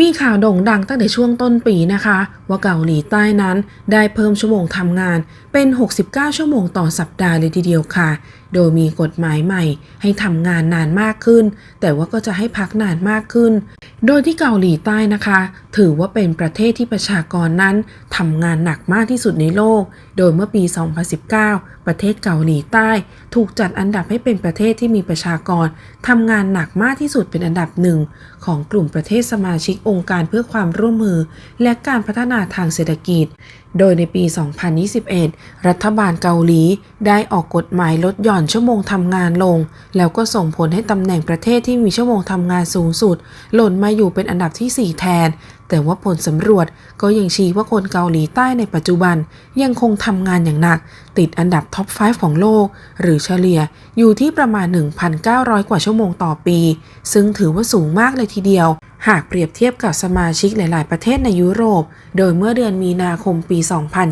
มีข่าวโด่งดังตั้งแต่ช่วงต้นปีนะคะ ว่าเกาหลีใต้นั้นได้เพิ่มชั่วโมงทำงานเป็น 69 ชั่วโมงต่อสัปดาห์เลยทีเดียวค่ะ โดยมีกฎหมายใหม่ให้ทำงานนานมากขึ้น แต่ว่าก็จะให้พักนานมากขึ้น โดยที่เกาหลีใต้นะคะ ถือว่าเป็นประเทศที่ประชากรนั้นทำงานหนักมากที่สุดในโลก โดยเมื่อปี 2019 ประเทศเกาหลีใต้ ถูกจัดอันดับให้เป็นประเทศที่มีประชากรทำงานหนักมากที่สุดเป็นอันดับหนึ่งของกลุ่มประเทศสมาชิกองค์การเพื่อความร่วมมือ และการพัฒนาทางเศรษฐกิจโดยในปี 2021 รัฐบาลเกาหลีได้ออกกฎหมายลดหย่อนชั่วโมงทำงานลง แล้วก็ส่งผลให้ตำแหน่งประเทศที่มีชั่วโมงทำงานสูงสุด หล่นมาอยู่เป็นอันดับที่ 4 แทน แต่ว่าผลสำรวจก็ยังชี้ว่าคนเกาหลีใต้ในปัจจุบันยังคงทำงานอย่างหนัก ติดอันดับท็อป 5 ของโลก หรือเฉลี่ยอยู่ที่ประมาณ 1,900 กว่าชั่วโมงต่อปี ซึ่งถือว่าสูงมากเลยทีเดียว หากเปรียบเทียบกับสมาชิกหลาย ๆ ประเทศในยุโรป โดยเมื่อเดือนมีนาคมปี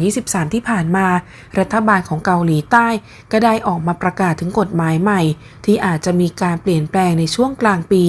2023 ที่ผ่านมา รัฐบาลของเกาหลีใต้ ก็ได้ออกมาประกาศถึงกฎหมายใหม่ ที่อาจจะมีการเปลี่ยนแปลงในช่วงกลางปี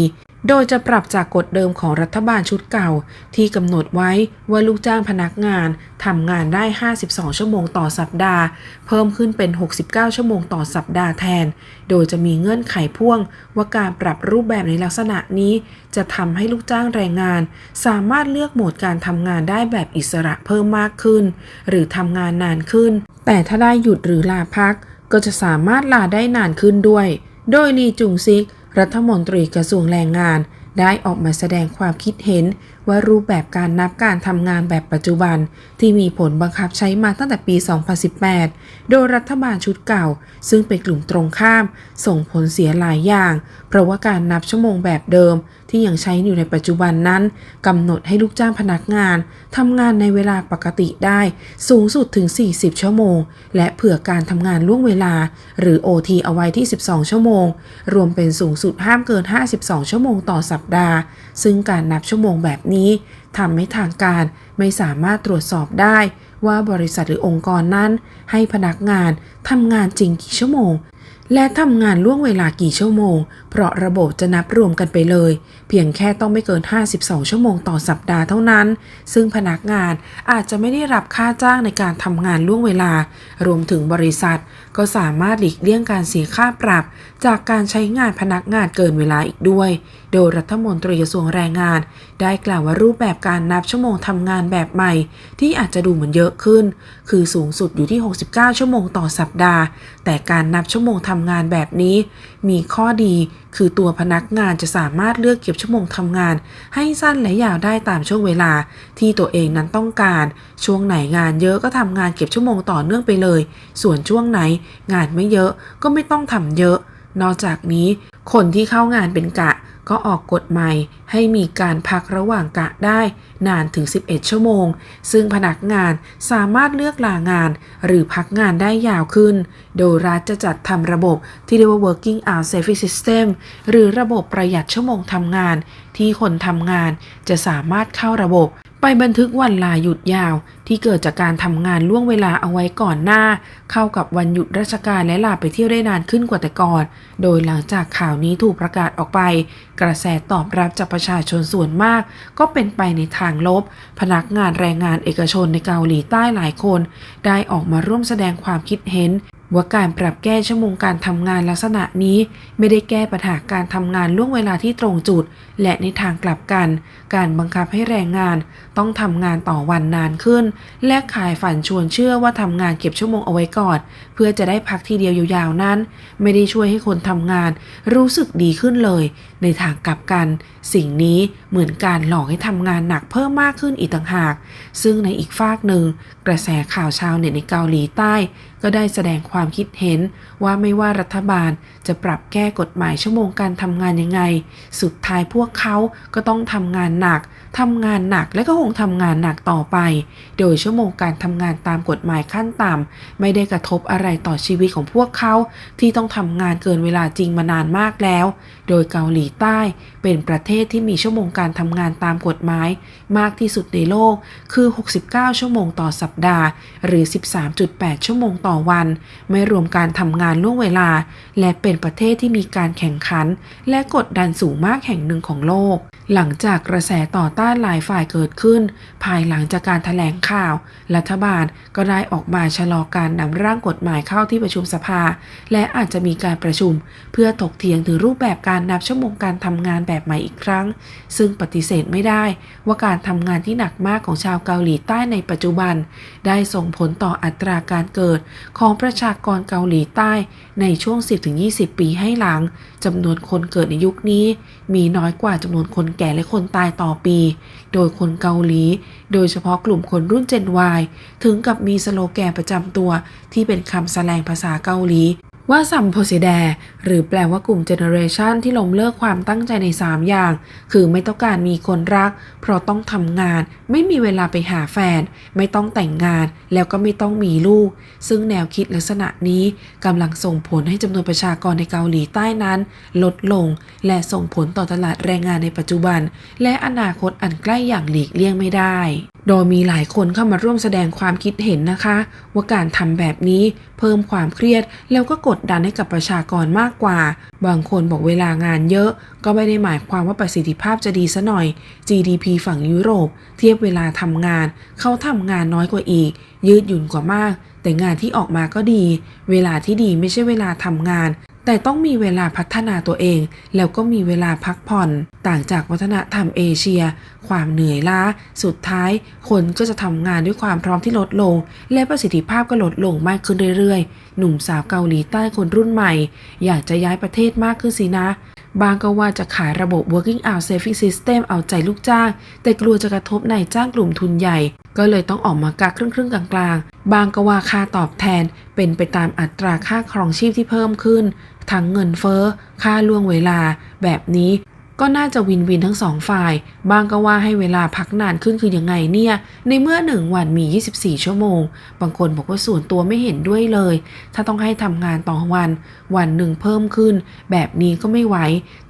โดยจะปรับจากกฎเดิมของรัฐบาลชุดเก่า ที่กำหนดไว้ว่าลูกจ้างพนักงานทำงานได้ 52 ชั่วโมงต่อสัปดาห์ เพิ่มขึ้นเป็น 69 ชั่วโมงต่อสัปดาห์แทน โดยจะมีเงื่อนไขพ่วง ว่าการปรับรูปแบบในลักษณะนี้ จะทำให้ลูกจ้างแรงงาน สามารถเลือกโหมดการทำงานได้แบบอิสระเพิ่มมากขึ้น หรือทำงานนานขึ้น แต่ถ้าได้หยุดหรือลาพัก ก็จะสามารถลาได้นานขึ้นด้วย โดยลีจุงซิกรัฐมนตรีกระทรวงแรงงานได้ออกมาแสดงความคิดเห็น ว่ารูปแบบการนับการทำงานแบบปัจจุบัน ที่มีผลบังคับใช้มาตั้งแต่ปี 2018 โดยรัฐบาลชุดเก่า ซึ่งเป็นกลุ่มตรงข้าม ส่งผลเสียหลายอย่าง เพราะว่าการนับชั่วโมงแบบเดิม ที่ยังใช้อยู่ในปัจจุบันนั้นกำหนดให้ลูกจ้างพนักงานทำงานในเวลาปกติได้ สูงสุดถึง 40 ชั่วโมง และเผื่อการทำงานล่วงเวลา หรือ OT เอาไว้ที่ 12 ชั่วโมง รวมเป็นสูงสุดห้ามเกิน 52 ชั่วโมงต่อสัปดาห์ ซึ่งการนับชั่วโมงแบบนี้ทำให้ทางการไม่สามารถตรวจสอบได้ว่าบริษัทหรือองค์กรนั้น ให้พนักงานทำงานจริงกี่ชั่วโมง และทำงานล่วงเวลากี่ชั่วโมง เพราะระบบจะนับรวมกันไปเลย เพียงแค่ต้องไม่เกิน 52 ชั่วโมงต่อสัปดาห์เท่านั้น ซึ่งพนักงานอาจจะไม่ได้รับค่าจ้างในการทำงานล่วงเวลา รวมถึงบริษัท ก็สามารถหลีกเลี่ยงการเสียค่าปรับ จากการใช้งานพนักงานเกินเวลาอีกด้วย โดยรัฐมนตรีกระทรวงแรงงาน ได้กล่าวว่ารูปแบบการนับชั่วโมงทำงานแบบใหม่ ที่อาจจะดูเหมือนเยอะขึ้น คือสูงสุดอยู่ที่ 69 ชั่วโมงต่อสัปดาห์ แต่การนับชั่วโมงทำำงานแบบนี้ มีข้อดีคือตัวพนักงานจะสามารถเลือกเก็บชั่วโมงทำงาน ให้สั้นและยาวได้ตามช่วงเวลาที่ตัวเองนั้นต้องการ ช่วงไหนงานเยอะก็ทำงานเก็บชั่วโมงต่อเนื่องไปเลย ส่วนช่วงไหนงานไม่เยอะก็ไม่ต้องทำเยอะ นอกจากนี้ คนที่เข้างานเป็นกะ ก็ออกกฎใหม่ให้มีการพักระหว่างกะได้นานถึง 11 ชั่วโมง ซึ่งพนักงานสามารถเลือกลางาน หรือพักงานได้ยาวขึ้น โดยรัฐจะจัดทำระบบที่เรียกว่า working hour saving system หรือระบบประหยัดชั่วโมงทำงาน ที่คนทำงานจะสามารถเข้าระบบไปบันทึกวันลาหยุดยาวที่เกิดจากการทำงานล่วงเวลาเอาไว้ก่อนหน้า เข้ากับวันหยุดราชการและลาไปเที่ยวได้นานขึ้นกว่าแต่ก่อน โดยหลังจากข่าวนี้ถูกประกาศออกไปกระแสตอบรับจากประชาชนส่วนมาก ก็เป็นไปในทางลบ พนักงานแรงงานเอกชนในเกาหลีใต้หลายคน ได้ออกมาร่วมแสดงความคิดเห็น ว่าการปรับแก้ชั่วโมงการทำงานลักษณะนี้ไม่ได้แก้ปัญหาการทำงานล่วงเวลาที่ตรงจุด และในทางกลับกัน การบังคับให้แรงงานต้องทำงานต่อวันนานขึ้น และขายฝันชวนเชื่อว่าทำงานเก็บชั่วโมงเอาไว้ก่อนเพื่อจะได้พักทีเดียวยาวๆนั้น ไม่ได้ช่วยให้คนทำงานรู้สึกดีขึ้นเลย ในทางกลับกัน สิ่งนี้เหมือนการหลอกให้ทำงานหนักเพิ่มมากขึ้นอีกต่างหาก ซึ่งในอีกฝากหนึ่งกระแสข่าวชาวเน็ตในเกาหลีใต้ก็ได้แสดงความคิดเห็นว่าไม่ว่ารัฐบาลจะปรับแก้กฎหมายชั่วโมงการทำงานยังไง สุดท้ายพวกเขาก็ต้องทำงานหนักทำงานหนักและก็คงทำงานหนักต่อไป โดยชั่วโมงการทำงานตามกฎหมายขั้นต่ำไม่ได้กระทบอะไรต่อชีวิตของพวกเขา ที่ต้องทำงานเกินเวลาจริงมานานมากแล้ว โดยเกาหลีใต้เป็นประเทศที่มีชั่วโมงการทำงานตามกฎหมาย มากที่สุดในโลกคือ 69 ชั่วโมงต่อสัปดาห์ หรือ 13.8 ชั่วโมงต่อวัน ไม่รวมการทำงานล่วงเวลา และเป็นประเทศที่มีการแข่งขัน และกดดันสูงมากแห่งหนึ่งของโลก หลังจากกระแสต่อต้านหลายฝ่ายเกิดขึ้น ภายหลังจากการถแถลงข่าว รัฐบาลก็ได้ออกมาชะลอการนำร่างกฎหมายเข้าที่ประชุมสภา และอาจจะมีการประชุม เพื่อถกเถียงถึงรูปแบบการนับชั่วโมงการทำงานแบบใหม่อีกครั้ง ซึ่งปฏิเสธไม่ได้ว่าการทำงานที่หนักมากของชาวเกาหลีใต้ในปัจจุบัน ได้ส่งผลต่ออัตราการเกิดของประชากรเกาหลีใต้ในช่วง 10-20 ปีให้หลังจำนวนคนเกิดในยุคนี้ มีน้อยกว่าจำนวนคนแก่และคนตายต่อปี โดยคนเกาหลี โดยเฉพาะกลุ่มคนรุ่น Gen Y ถึงกับมีสโลแกนประจำตัวที่เป็นคำแสลงภาษาเกาหลี ว่าซัมโพซิแดหรือแปลว่ากลุ่มเจเนอเรชันที่ล้มเลิกความตั้งใจใน 3 อย่าง คือไม่ต้องการมีคนรัก เพราะต้องทำงาน ไม่มีเวลาไปหาแฟน ไม่ต้องแต่งงาน แล้วก็ไม่ต้องมีลูก ซึ่งแนวคิดลักษณะนี้กำลังส่งผลให้จำนวนประชากรในเกาหลีใต้นั้น ลดลง และส่งผลต่อตลาดแรงงานในปัจจุบัน และอนาคตอันใกล้อย่างหลีกเลี่ยงไม่ได้ โดยมีหลายคนเข้ามาร่วมแสดงความคิดเห็นนะคะ ว่าการทำแบบนี้เพิ่มความเครียดแล้วก็กดดันให้กับประชากรมากกว่า บางคนบอกเวลางานเยอะ ก็ไม่ได้หมายความว่าประสิทธิภาพจะดีซะหน่อย GDP ฝั่งยุโรป เทียบเวลาทำงาน เขาทำงานน้อยกว่าอีก ยืดหยุ่นกว่ามาก แต่งานที่ออกมาก็ดี เวลาที่ดีไม่ใช่เวลาทำงาน แต่ต้องมีเวลาพัฒนาตัวเอง แล้วก็มีเวลาพักผ่อน ต่างจากวัฒนธรรมเอเชีย ความเหนื่อยล้า สุดท้าย คนก็จะทำงานด้วยความพร้อมที่ลดลง และประสิทธิภาพก็ลดลงมากขึ้นเรื่อยๆ หนุ่มสาวเกาหลีใต้คนรุ่นใหม่ อยากจะย้ายประเทศมากขึ้นสินะบางก็ว่าจะขายระบบ working out saving system เอาใจลูกจ้าง แต่กลัวจะกระทบนายจ้างกลุ่มทุนใหญ่ ก็เลยต้องออกมากักครึ่งๆกลางๆ บางก็ว่าค่าตอบแทนเป็นไปตามอัตราค่าครองชีพที่เพิ่มขึ้น ทั้งเงินเฟ้อ ค่าล่วงเวลา แบบนี้ก็น่าจะวินวินทั้งสองฝ่าย บางก็ว่าให้เวลาพักนานขึ้นคือยังไงเนี่ย ในเมื่อหนึ่งวันมี 24 ชั่วโมง บางคนบอกว่าส่วนตัวไม่เห็นด้วยเลย ถ้าต้องให้ทำงานต่อวัน วันหนึ่งเพิ่มขึ้น แบบนี้ก็ไม่ไหว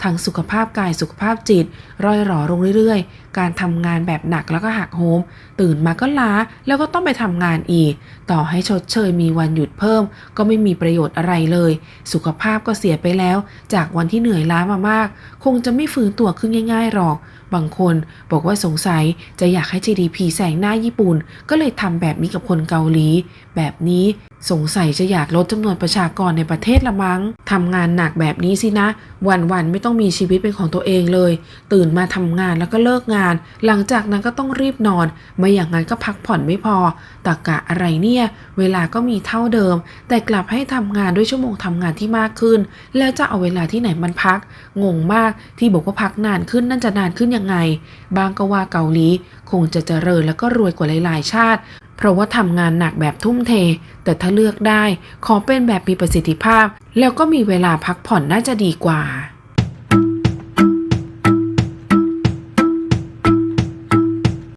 ทั้งสุขภาพกายสุขภาพจิต ร่อยหรอลงเรื่อย การทำงานแบบหนักแล้วก็หักโหมตื่นมาก็ล้าแล้วก็ต้องไปทำงานอีก ต่อให้ชดเชยมีวันหยุดเพิ่ม ก็ไม่มีประโยชน์อะไรเลย สุขภาพก็เสียไปแล้ว จากวันที่เหนื่อยล้ามามาก คงจะไม่ฟื้นตัวขึ้นง่าย ๆหรอก บางคนบอกว่าสงสัยจะอยากให้ GDP แซงหน้าญี่ปุ่น ก็เลยทำแบบนี้กับคนเกาหลี แบบนี้สงสัยจะอยากลดจำนวนประชากรในประเทศละมั้งทำงานหนักแบบนี้สินะ วันๆไม่ต้องมีชีวิตเป็นของตัวเองเลย ตื่นมาทำงานแล้วก็เลิกงาน หลังจากนั้นก็ต้องรีบนอน ไม่อย่างนั้นก็พักผ่อนไม่พอตากะอะไรเนี่ย เวลาก็มีเท่าเดิม แต่กลับให้ทำงานด้วยชั่วโมงทำงานที่มากขึ้น แล้วจะเอาเวลาที่ไหนมันพัก งงมากที่บอกว่าพักนานขึ้นนั่นจะนานขึ้นยังไง บางก็ว่าเกาหลีคงจะเจริญแล้วก็รวยกว่าหลายๆ ชาติ เพราะว่าทำงานหนักแบบทุ่มเท แต่ถ้าเลือกได้ขอเป็นแบบมีประสิทธิภาพ แล้วก็มีเวลาพักผ่อนน่าจะดีกว่า